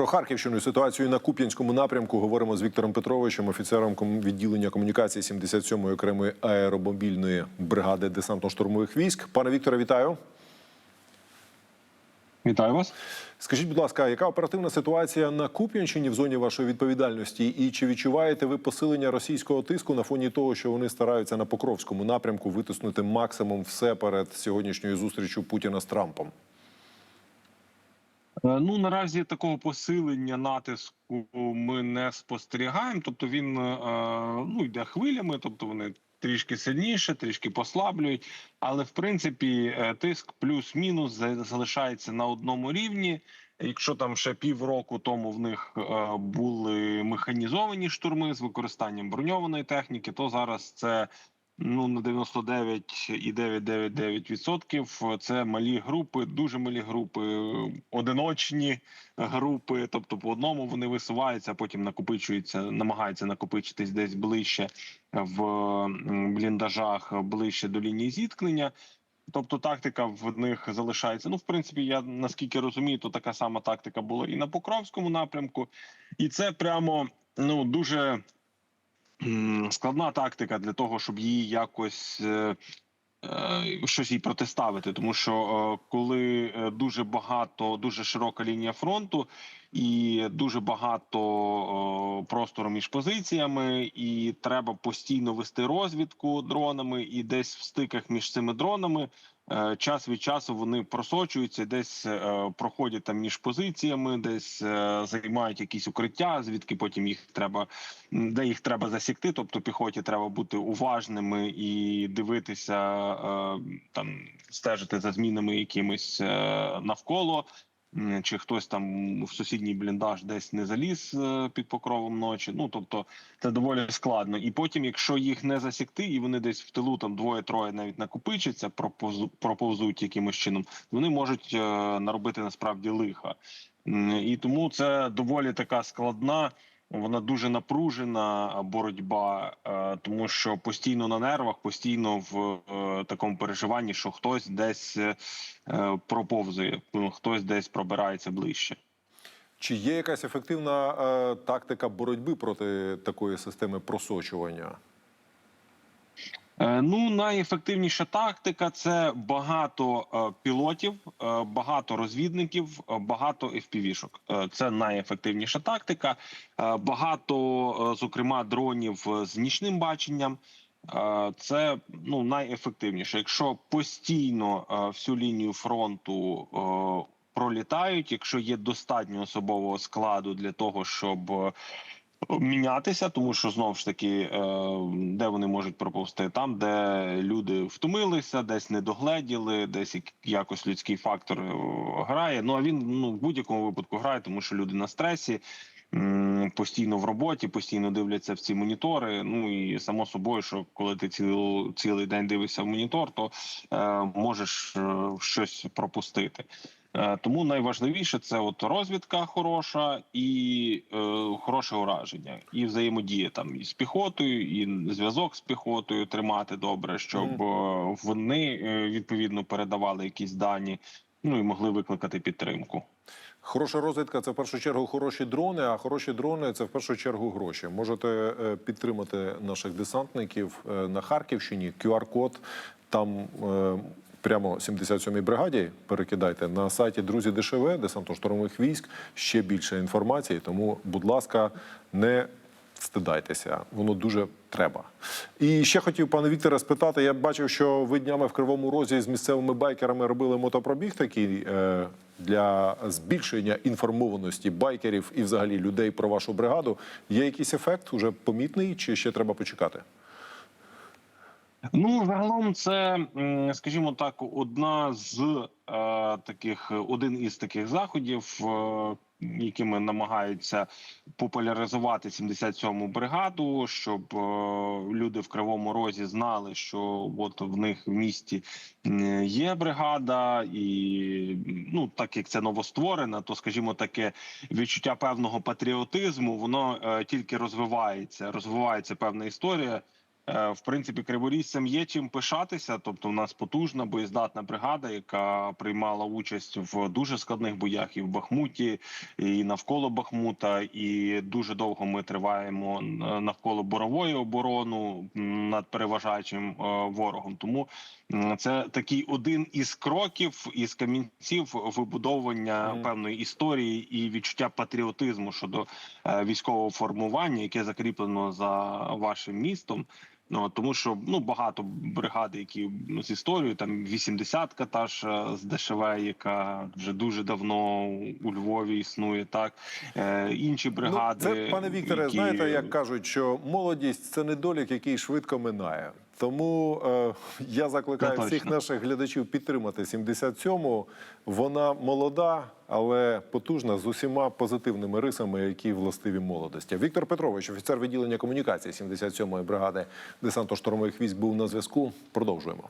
Про Харківщину і ситуацію на Куп'янському напрямку говоримо з Віктором Петровичем, офіцером відділення комунікації 77-ї окремої аеромобільної бригади десантно-штурмових військ. Пане Вікторе, вітаю. Вітаю вас. Скажіть, будь ласка, яка оперативна ситуація на Куп'янщині в зоні вашої відповідальності? І чи відчуваєте ви посилення російського тиску на фоні того, що вони стараються на Покровському напрямку витиснути максимум все перед сьогоднішньою зустрічю Путіна з Трампом? Е, Ну наразі такого посилення натиску ми не спостерігаємо. Тобто він е, ну йде хвилями, тобто вони трішки сильніше, трішки послаблюють. Але в принципі е, тиск плюс-мінус за- залишається на одному рівні. Якщо там ще півроку тому в них були механізовані штурми з використанням броньованої техніки, то зараз це ну на 99,999% це малі групи, дуже малі групи, одиночні групи. Тобто по одному вони висуваються, а потім накопичуються, намагаються накопичитись десь ближче в бліндажах, ближче до лінії зіткнення. Тобто тактика в них залишається. Ну, в принципі, я наскільки розумію, то така сама тактика була і на Покровському напрямку, і це прямо ну дуже складна тактика для того, щоб її якось. е, е, Щось їй протиставити, тому що е, коли дуже багато, дуже широка лінія фронту і дуже багато простору між позиціями, і треба постійно вести розвідку дронами, і десь в стиках між цими дронами час від часу вони просочуються, десь е, проходять там між позиціями, десь е, займають якісь укриття, звідки потім їх треба де їх треба засікти. Тобто піхоті треба бути уважними і дивитися е, там, стежити за змінами якимись е, навколо. М, Чи хтось там в сусідній бліндаж десь не заліз е, під покровом ночі? Ну тобто це доволі складно. І потім, якщо їх не засікти, і вони десь в тилу там двоє-троє навіть накопичаться, проповзу- проповзуть якимось чином, вони можуть е, наробити насправді лиха. І тому це доволі така складна. Вона дуже напружена боротьба, е, тому що постійно на нервах, постійно в е, такому переживанні, що хтось десь е, проповзує, ну, хтось десь пробирається ближче. Чи є якась ефективна тактика боротьби проти такої системи просочування? Е, Ну, найефективніша тактика це багато е, пілотів, е, багато розвідників, багато FPV-шок. Це найефективніша тактика. Багато, зокрема, дронів з нічним баченням. Це ну найефективніше. Якщо постійно всю лінію фронту пролітають, якщо є достатньо особового складу для того, щоб мінятися, тому що знову ж таки, е, де вони можуть проповсти, там, де люди втомилися, десь не догледіли, десь якось людський фактор е, грає. Ну а він ну в будь-якому випадку грає, тому що люди на стресі. Постійно в роботі, постійно дивляться в ці монітори. Ну і само собою, що коли ти цілий, цілий день дивишся в монітор, то е, можеш е, щось пропустити. Е, Тому найважливіше це от розвідка хороша і е, хороше ураження, і взаємодія там і з піхотою, і зв'язок з піхотою тримати добре, щоб е, вони е, відповідно передавали якісь дані, ну і могли викликати підтримку. Хороша розвідка це в першу чергу хороші дрони, а хороші дрони це в першу чергу гроші. Можете е, підтримати наших десантників на Харківщині. QR-код там е, прямо 77-й бригаді. Перекидайте на сайті Друзі ДШВ, десантно-штурмових військ. Ще більше інформації. Тому, будь ласка, не стидайтеся, воно дуже треба. І ще хотів пане Вікторе спитати. Я бачив, що ви днями в Кривому Розі з місцевими байкерами робили мотопробіг такий е, для збільшення інформованості байкерів і взагалі людей про вашу бригаду. Є якийсь ефект уже помітний, чи ще треба почекати? Ну загалом, це скажімо так, одна з е, таких один із таких заходів, е, якими намагаються популяризувати 77-му бригаду, щоб е, люди в Кривому Розі знали, що от в них в місті є бригада, і ну так як це новостворена, то скажімо таке відчуття певного патріотизму, воно е, тільки розвивається, розвивається певна історія. Е, В принципі, криворіжцям є чим пишатися. Тобто, у нас потужна боєздатна бригада, яка приймала участь в дуже складних боях і в Бахмуті, і навколо Бахмута. І дуже довго ми триваємо навколо борової оборону над переважаючим е, ворогом. Тому це такий один із кроків із камінців вибудовування певної історії і відчуття патріотизму щодо е, військового формування, яке закріплено за вашим містом. Ну тому, що ну багато бригад, які ну, з історією, там 80-ка та ж е, з ДШВ, яка вже дуже давно у Львові існує. Так е, інші бригади, Ну, це, пане Вікторе, які... знаєте, як кажуть, що молодість це недолік, який швидко минає. Тому е, я закликаю Це всіх наших глядачів підтримати 77-му. Вона молода, але потужна з усіма позитивними рисами, які властиві молодості. Віктор Петрович, офіцер відділення комунікації 77-ї бригади десантно-штурмових військ, був на зв'язку. Продовжуємо.